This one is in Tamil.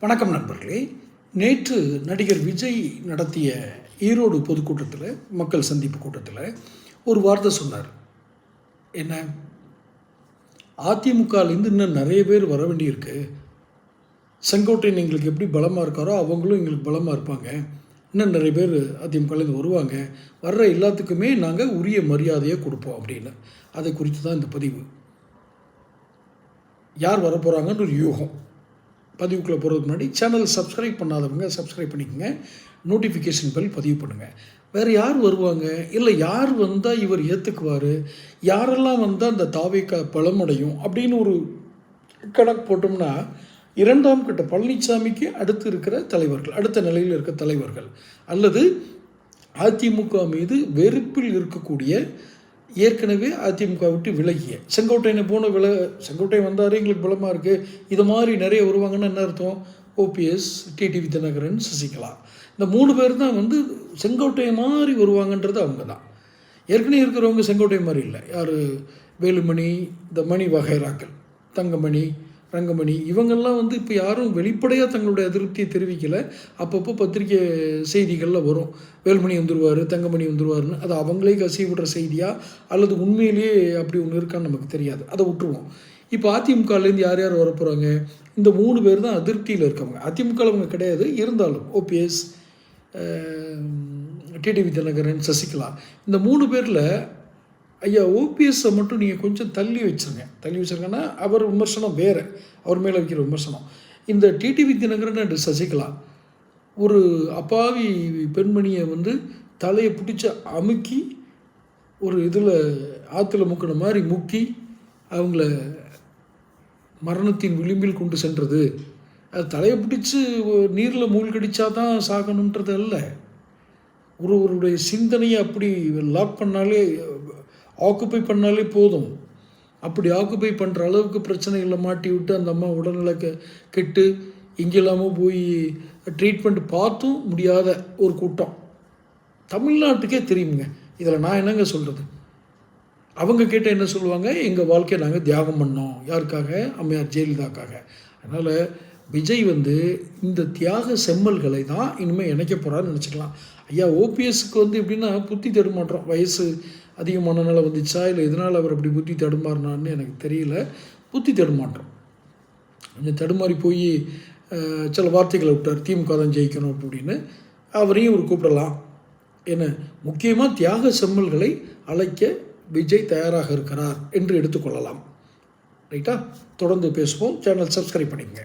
வணக்கம் நண்பர்களே. நேற்று நடிகர் விஜய் நடத்திய ஈரோடு பொதுக்கூட்டத்தில் மக்கள் சந்திப்பு கூட்டத்தில் ஒரு வார்த்தை சொன்னார். என்ன? அதிமுகலேருந்து இன்னும் நிறைய பேர் வர வேண்டியிருக்கு. செங்கோட்டையன் எங்களுக்கு எப்படி பலமாக இருக்காரோ அவங்களும் எங்களுக்கு பலமாக இருப்பாங்க. இன்னும் நிறைய பேர் அதிமுகலேருந்து வருவாங்க. வர்ற எல்லாத்துக்குமே நாங்கள் உரிய மரியாதையை கொடுப்போம் அப்படின்னு. அதை குறித்து தான் இந்த பதிவு. யார் வரப்போகிறாங்கன்னு ஒரு யூகம். பதிவுக்குள்ளே போகிறதுக்கு முன்னாடி சேனல் சப்ஸ்கிரைப் பண்ணாதவங்க சப்ஸ்கிரைப் பண்ணிக்கோங்க. நோட்டிஃபிகேஷன் பெல் பதிவு பண்ணுங்கள் வேறு யார் வருவாங்க? இல்லை யார் வந்தால் இவர் ஏற்றுக்குவார் யாரெல்லாம் வந்தால் அந்த தாவேக்கா பலமடையும்? அப்படின்னு ஒரு கணக்கு போட்டோம்னா இரண்டாம் கட்ட பழனிசாமிக்கு அடுத்து இருக்கிற தலைவர்கள் அடுத்த நிலையில் இருக்க தலைவர்கள் அல்லது அதிமுக மீது வெறுப்பில் இருக்கக்கூடிய ஏற்கனவே அதிமுக விட்டு விலகிய. செங்கோட்டையனை போன வில செங்கோட்டையன் வந்தார் எங்களுக்கு பலமாக இருக்குது இது மாதிரி நிறைய வருவாங்கன்னு என்ன அர்த்தம்? OPS TTV Dhinakaran Sasikala. இந்த மூணு பேர் தான் வந்து செங்கோட்டையை மாதிரி வருவாங்கன்றது அவங்க தான் ஏற்கனவே இருக்கிறவங்க செங்கோட்டை மாதிரி இல்லை. யார்? வேலுமணி இந்த மணி வகைராக்கள் தங்கமணி ரங்கமணி இவங்கெல்லாம் வந்து இப்போ யாரும் வெளிப்படையாக தங்களுடைய அதிருப்தியை தெரிவிக்கலை. அப்பப்போ பத்திரிக்கை செய்திகளில் வரும். வேலுமணி வந்துருவார் தங்கமணி வந்துருவாருன்னு. அது அவங்களே கசிய விடுற செய்தியாக அல்லது உண்மையிலேயே அப்படி ஒன்று இருக்கான்னு நமக்கு தெரியாது. அதை விட்டுருவோம். இப்போ அதிமுகலேருந்து யார் யார் வர போகிறாங்க இந்த மூணு பேர் தான் அதிருப்தியில் இருக்கவங்க. அதிமுக அவங்க கிடையாது. இருந்தாலும் ஓபிஎஸ் டிடிவி தினகரன் சசிகலா. இந்த மூணு பேரில் ஐயா ஓபிஎஸ்ஸை மட்டும் நீங்கள் கொஞ்சம் தள்ளி வச்சுருங்க. தள்ளி வச்சுருங்கன்னா அவர் விமர்சனம் வேறு. அவர் மேலே வைக்கிற விமர்சனம். இந்த டிடிவி தினகரன் சசிகலா ஒரு அப்பாவி பெண்மணியை வந்து தலையை பிடிச்சி அமுக்கி ஒரு இதில் ஆற்றுல முக்கின மாதிரி முக்கி அவங்கள மரணத்தின் விளிம்பில் கொண்டு சென்றது. அது தலையை பிடிச்சி நீரில் மூழ்கடிச்சா தான் சாகணுன்றது அல்ல. ஒருவருடைய சிந்தனையை அப்படி லாக் பண்ணாலே ஆக்குப்பை பண்ணாலே போதும். அப்படி ஆக்குப்பை பண்ணுற அளவுக்கு பிரச்சனைகளை மாட்டி விட்டு அந்த அம்மா உடல்நிலை கெட்டு இங்கெல்லாமோ போய் ட்ரீட்மெண்ட் பார்த்தும் முடியாத ஒரு கூட்டம். தமிழ்நாட்டுக்கே தெரியுங்க இதில் நான் என்னங்க சொல்கிறது அவங்க கேட்ட என்ன சொல்லுவாங்க? எங்கள் வாழ்க்கையை நாங்கள் தியாகம் பண்ணோம். யாருக்காக? அம்மையார் ஜெயலலிதாக்காக. அதனால் விஜய் வந்து இந்த தியாக செம்மல்களை தான் இனிமேல் இணைக்க போகிறான்னு நினச்சிக்கலாம். ஐயா ஓபிஎஸ்க்கு வந்து எப்படின்னா புத்தி தடுமாற்றம். வயசு அதிகமான வந்துச்சா? இல்லை எதனால் அவர் அப்படி புத்தி தடுமாறினான்னு எனக்கு தெரியல. புத்தி தடுமாற்றம். கொஞ்சம் தடுமாறி போய் சில வார்த்தைகளை விட்டார். திமுக தான் ஜெயிக்கணும் அப்படின்னு. அவரையும் ஒரு கூப்பிடலாம். என்ன? முக்கியமாக தியாக செம்மல்களை அழைக்க விஜய் தயாராக இருக்கிறார் என்று எடுத்துக்கொள்ளலாம். ரைட்டா? தொடர்ந்து பேசுவோம். சேனல் சப்ஸ்கிரைப் பண்ணிக்கங்க.